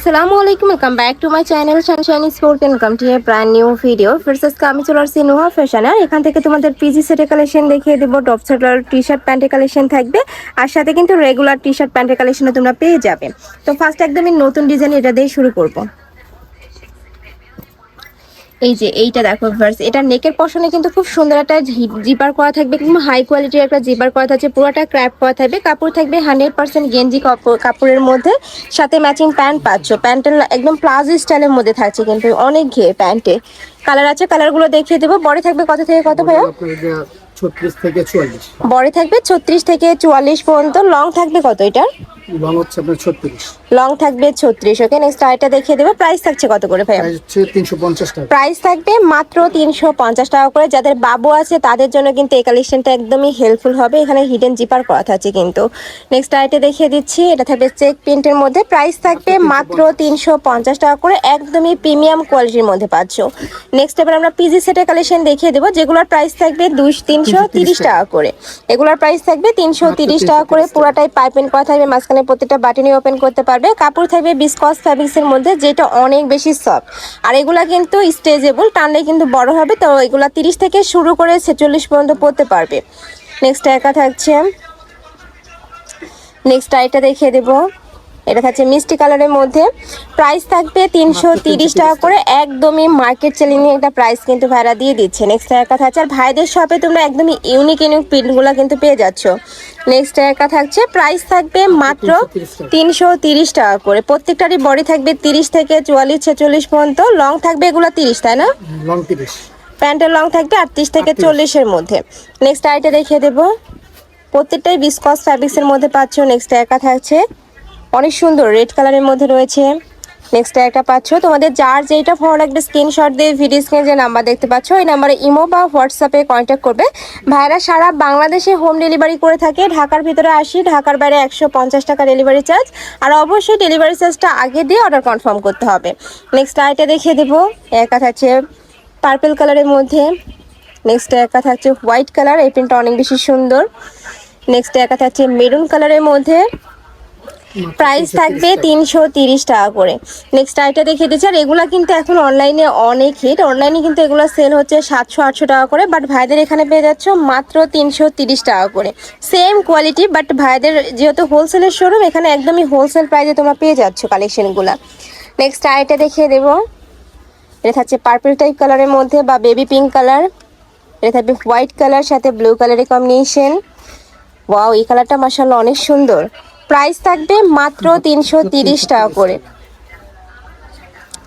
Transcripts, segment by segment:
আসসালামু আলাইকুম welcome back to my channel sunshine sport welcome to a brand new video first আজকে আমি চলে আসছি নোহা ফ্যাশন আর এখান থেকে তোমাদের পিজি সেটের কালেকশন দেখিয়ে দেবো। টপ সেটার টি শার্ট প্যান্টের কালেকশন থাকবে। আর সাথে কিন্তু রেগুলার টি শার্ট প্যান্টের কালেকশনও তোমরা পেয়ে যাবে। তো ফার্স্ট একদমই নতুন ডিজাইন এটা দিয়ে শুরু করব। এই যে এইটা দেখো ভার্স এটা নেকের পশনে কিন্তু খুব সুন্দর একটা জিপার করা থাকবে কিন্তু হাই কোয়ালিটির একটা জিপার করা থাকছে পুরোটা ক্র্যাপ করা থাকবে কাপড় থাকবে হান্ড্রেড পার্সেন্ট গেঞ্জি কাপড় কাপড়ের মধ্যে সাথে ম্যাচিং প্যান্ট পাচ্ছ প্যান্টের একদম প্লাজো স্টাইলের মধ্যে থাকছে কিন্তু অনেক ঘের প্যান্টে কালার আছে কালারগুলো দেখিয়ে দেবো বড় থাকবে কত থেকে কত ভাইয়া? ছত্রিশ থেকে চুয়াল্লিশ। বড় থাকবে ছত্রিশ থেকে চুয়াল্লিশ পর্যন্ত লং থাকবে কত এটা? লং হচ্ছে আপনার ছত্রিশ। লং থাকবে ছত্রিশ ওকে? নেক্সট আরেকটা দেখিয়ে দেবো। প্রাইস থাকছে কত করে ভাইয়া? প্রাইস তিনশো পঞ্চাশ টাকা। প্রাইস থাকবে মাত্র তিনশো পঞ্চাশ টাকা করে। যাদের বাবু আছে তাদের জন্য কিন্তু এই কালেকশনটা একদমই হেল্পফুল হবে। এখানে হিডেন জিপার করা থাকছে কিন্তু। নেক্সট আইটে দেখিয়ে দিচ্ছি। এটা থাকবে চেক প্রিন্টের মধ্যে। প্রাইস থাকবে মাত্র তিনশো পঞ্চাশ টাকা করে। একদমই প্রিমিয়াম কোয়ালিটির মধ্যে পাচ্ছ। নেক্সট এবার আমরা পিজি সেটের কালেকশন দেখিয়ে দেবো। যেগুলোর প্রাইস থাকবে দুই তিনশো তিরিশ টাকা। করে। এগুলোর প্রাইস থাকবে তিনশো তিরিশ টাকা করে। পুরাটাই পাইপেন করা থাকবে। মাঝখানে প্রত্যেকটা বাটনই ওপেন করতে পারবে। কাপড় থাকবে বিস্কস ফ্যাব্রিক্সের মধ্যে, যেটা অনেক বেশি সফট আর এগুলা কিন্তু স্ট্রেচেবল টানলে কিন্তু বড় হবে, তো এগুলা তিরিশ থেকে শুরু করে ছেচল্লিশ পর্যন্ত পরতে পারবে। নেক্সট একা থাকছে। নেক্সট আইটা দেখিয়ে দেবো। এটা থাকছে মিষ্টি কালারের মধ্যে। প্রাইস থাকবে তিনশো তিরিশ টাকা করে। একদমই মার্কেট চ্যালেঞ্জিং একটা প্রাইস কিন্তু ভাড়া দিয়ে দিচ্ছে। নেক্সট একা থাকছে। আর ভাইদের শপে তোমরা একদমই ইউনিক ইউনিক প্রিন্টগুলো কিন্তু পেয়ে যাচ্ছ। নেক্সট একা থাকছে। প্রাইস থাকবে মাত্র তিনশো তিরিশ টাকা করে। প্রত্যেকটারই বডি থাকবে তিরিশ থেকে চুয়াল্লিশ ছেচল্লিশ পর্যন্ত। লং থাকবে এগুলো তিরিশ তাই না? লং তিরিশ। প্যান্টের লং থাকবে আটত্রিশ থেকে চল্লিশের মধ্যে। নেক্সট আইটা দেখিয়ে দেবো। প্রত্যেকটাই বিসকস ফ্যাব্রিক্সের মধ্যে পাচ্ছ। নেক্সট একা থাকছে অনেক সুন্দর রেড কালারের মধ্যে রয়েছে। নেক্সট একটা পাচ্ছ, তোমাদের যার যেটা ভালো লাগবে স্ক্রিনশট দিয়ে ভিডিও স্ক্রিনে যে নাম্বার দেখতে পাচ্ছ ওই নাম্বারে ইমো বা হোয়াটসঅ্যাপে কন্ট্যাক্ট করবে। ভাইরা সারা বাংলাদেশে হোম ডেলিভারি করে থাকে। ঢাকার ভিতরে আসি, ঢাকার বাইরে একশো পঞ্চাশ টাকা ডেলিভারি চার্জ আর অবশ্যই ডেলিভারি চার্জটা আগে দিয়ে অর্ডার কনফার্ম করতে হবে। নেক্সট আইটা দেখিয়ে দেবো। একা থাকছে পার্পল কালারের মধ্যে। নেক্সট একা থাকছে হোয়াইট কালার এই প্রিন্টটা অনেক বেশি সুন্দর। নেক্সট একা থাকছে মেরুন কালারের মধ্যে। প্রাইস থাকবে তিনশো তিরিশ টাকা করে। নেক্সট আইটা দেখিয়ে দিচ্ছি। আর এগুলো কিন্তু এখন অনলাইনে অনেক হিট অনলাইনে কিন্তু এগুলো সেল হচ্ছে সাতশো আটশো টাকা করে। বাট ভাইদের এখানে পেয়ে যাচ্ছ মাত্র তিনশো তিরিশ টাকা করে। সেম কোয়ালিটি বাট ভাইদের যেহেতু হোলসেলের শোরুম এখানে একদমই হোলসেল প্রাইসে তোমরা পেয়ে যাচ্ছ কালেকশনগুলো নেক্সট আইটা দেখিয়ে দেবো। এটা থাকছে পার্পল টাইপ কালারের মধ্যে বা বেবি পিঙ্ক কালার এটা থাকবে হোয়াইট কালার সাথে ব্লু কালারের কম্বিনেশন ওয়াও এই কালারটা মাসাল্লাহ অনেক সুন্দর। প্রাইস থাকবে মাত্র তিনশো তিরিশ টাকা করে।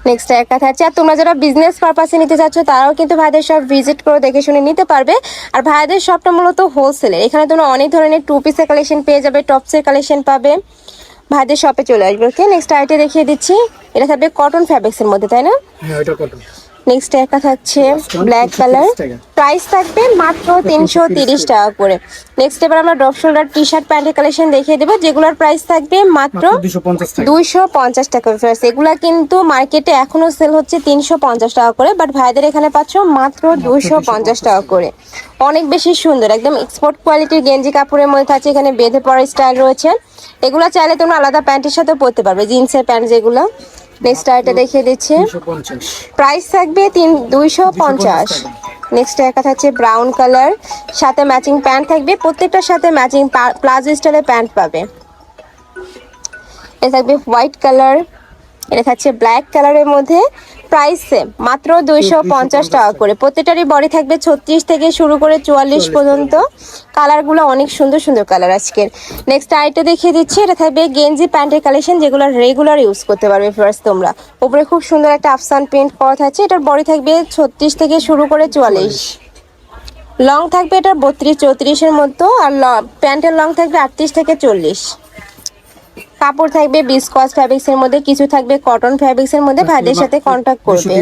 নেক্সট একটা আছে আর তোমরা যারা বিজনেস পারপাসে নিতে চাচ্ছ, তারাও কিন্তু ভাইদের সব ভিজিট করে দেখে শুনে নিতে পারবে। আর ভাইদের শপটা মূলত হোলসেলের এখানে তোমরা অনেক ধরনের টু পিসের কালেকশন পেয়ে যাবে টপসের কালেকশন পাবে। ভাইদের শপে চলে আসবে। ওকে নেক্সট আইটে দেখিয়ে দিচ্ছি। এটা থাকবে কটন ফ্যাব্রিক্সের মধ্যে, তাই না? হ্যাঁ নেক্সট একটা থাকছে ব্ল্যাক কালার প্রাইস থাকবে মাত্র তিনশো তিরিশ টাকা করে। নেক্সট এবার আমরা ড্রপ শোল্ডার টি শার্ট প্যান্টের কালেকশন দেখিয়ে দেবো। যেগুলোর প্রাইস থাকবে মাত্র দুইশো পঞ্চাশ টাকা। ফ্রেন্ডস এগুলা কিন্তু মার্কেটে এখনও সেল হচ্ছে তিনশো পঞ্চাশ টাকা করে বাট ভাইদের এখানে পাচ্ছ মাত্র দুইশো পঞ্চাশ টাকা। করে। অনেক বেশি সুন্দর একদম এক্সপোর্ট কোয়ালিটির গেঞ্জি কাপড়ের মধ্যে থাকছে এখানে বেঁধে পড়ার স্টাইল রয়েছে। এগুলো চাইলে তোমরা আলাদা প্যান্টের সাথে পরতে পারবে জিন্সের প্যান্ট যেগুলো। নেক্সট আইটা দেখিয়ে দিচ্ছি। প্রাইস থাকবে তিন দুইশো পঞ্চাশ। নেক্সট একটা থাকছে ব্রাউন কালার সাথে ম্যাচিং প্যান্ট থাকবে। প্রত্যেকটার সাথে ম্যাচিং প্লাজো স্টাইলের প্যান্ট পাবে। এটা থাকবে হোয়াইট কালার এটা থাকছে ব্ল্যাক কালারের মধ্যে। প্রাইস সেম মাত্র দুইশো পঞ্চাশ টাকা করে। প্রত্যেকটারই বডি থাকবে ছত্রিশ থেকে শুরু করে চুয়াল্লিশ পর্যন্ত। কালারগুলো অনেক সুন্দর সুন্দর কালার আজকের। নেক্সট আইটা দেখিয়ে দিচ্ছি এটা থাকবে গেঞ্জি প্যান্টের কালেকশন যেগুলো রেগুলার ইউজ করতে পারবে ফার্স্ট তোমরা। উপরে খুব সুন্দর একটা আফসান প্রিন্ট করা থাকছে এটার বডি থাকবে ছত্রিশ থেকে শুরু করে চুয়াল্লিশ। লং থাকবে এটা বত্রিশ চৌত্রিশের মতো আর প্যান্টের লং থাকবে আটত্রিশ থেকে চল্লিশ। কাপড় থাকবে বিসকস ফ্যাব্রিক্সের মধ্যে কিছু থাকবে কটন ফ্যাব্রিক্স এর মধ্যে ভাইদের সাথে কন্ট্যাক্ট করবে।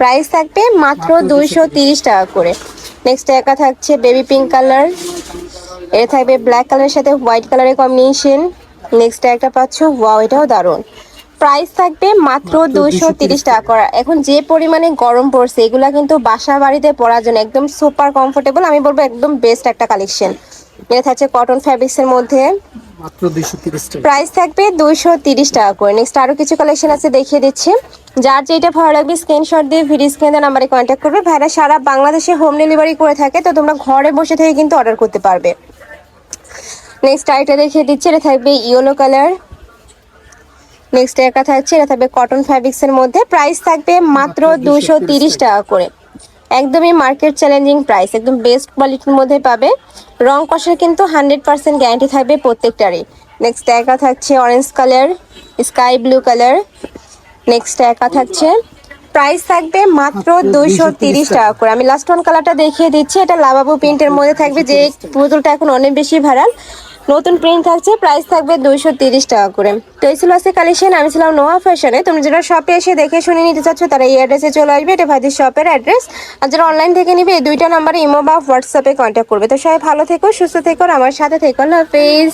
প্রাইস থাকবে মাত্র দুইশো তিরিশ টাকা করে। নেক্সট একা থাকছে বেবি পিঙ্ক কালার এটা থাকবে ব্ল্যাক কালারের সাথে হোয়াইট কালারের কম্বিনেশন নেক্সট একটা পাচ্ছ ওয়াও এটাও দারুণ। প্রাইস থাকবে মাত্র দুইশো তিরিশ টাকা করা। এখন যে পরিমাণে গরম পড়ছে এগুলা কিন্তু বাসা বাড়িতে পরার জন্য একদম সুপার কমফোর্টেবল আমি বলব একদম বেস্ট একটা কালেকশন এটা থাকছে কটন ফ্যাব্রিক্সের মধ্যে। প্রাইস থাকবে দুইশো তিরিশ টাকা করে। নেক্সট আরও কিছু কালেকশন আছে দেখিয়ে দিচ্ছি। যার যেটা ভালো লাগবে স্ক্রিনশট দিয়ে ভিডিও স্ক্রিনে নাম্বারে কন্ট্যাক্ট করবে। ভাইরা সারা বাংলাদেশে হোম ডেলিভারি করে থাকে তো তোমরা ঘরে বসে থেকে কিন্তু অর্ডার করতে পারবে। নেক্সট আইটা দেখিয়ে দিচ্ছি এটা থাকবে ইয়েলো কালার নেক্সট একটা থাকছে এটা থাকবে কটন ফ্যাব্রিক্সের মধ্যে। প্রাইস থাকবে মাত্র দুশো তিরিশ টাকা করে। একদমই মার্কেট চ্যালেঞ্জিং প্রাইস একদম বেস্ট কোয়ালিটির মধ্যে পাবে। রং কষার কিন্তু হান্ড্রেড পার্সেন্ট গ্যারান্টি থাকবে প্রত্যেকটারই। নেক্সট একা থাকছে orange colour sky blue colour next একা থাকছে প্রাইস থাকবে মাত্র দুইশো তিরিশ টাকা করে। আমি লাস্ট ওয়ান কালারটা দেখিয়ে দিচ্ছি এটা লাভাবো প্রিন্টের মধ্যে থাকবে যে পুতুলটা এখন অনেক বেশি ভাইরাল নতুন প্রিন্ট থাকছে প্রাইস থাকবে দুইশো টাকা করে। তো এই ছিল আজকে কালেকশন আমি ছিলাম নোয়া ফ্যাশনে তুমি যারা শপে এসে দেখে শুনে নিতে চাচ্ছ, তারা এই অ্যাড্রেসে চলে আসবে। এটা ভাইদের শপের অ্যাড্রেস আর যারা অনলাইন থেকে নিবে, এই দুইটা নাম্বারে ইমো বা হোয়াটসঅ্যাপে কন্ট্যাক্ট করবে। তো সবাই ভালো থেকো, সুস্থ থেকো আমার সাথে থেকো। আল্লাহ হাফেজ।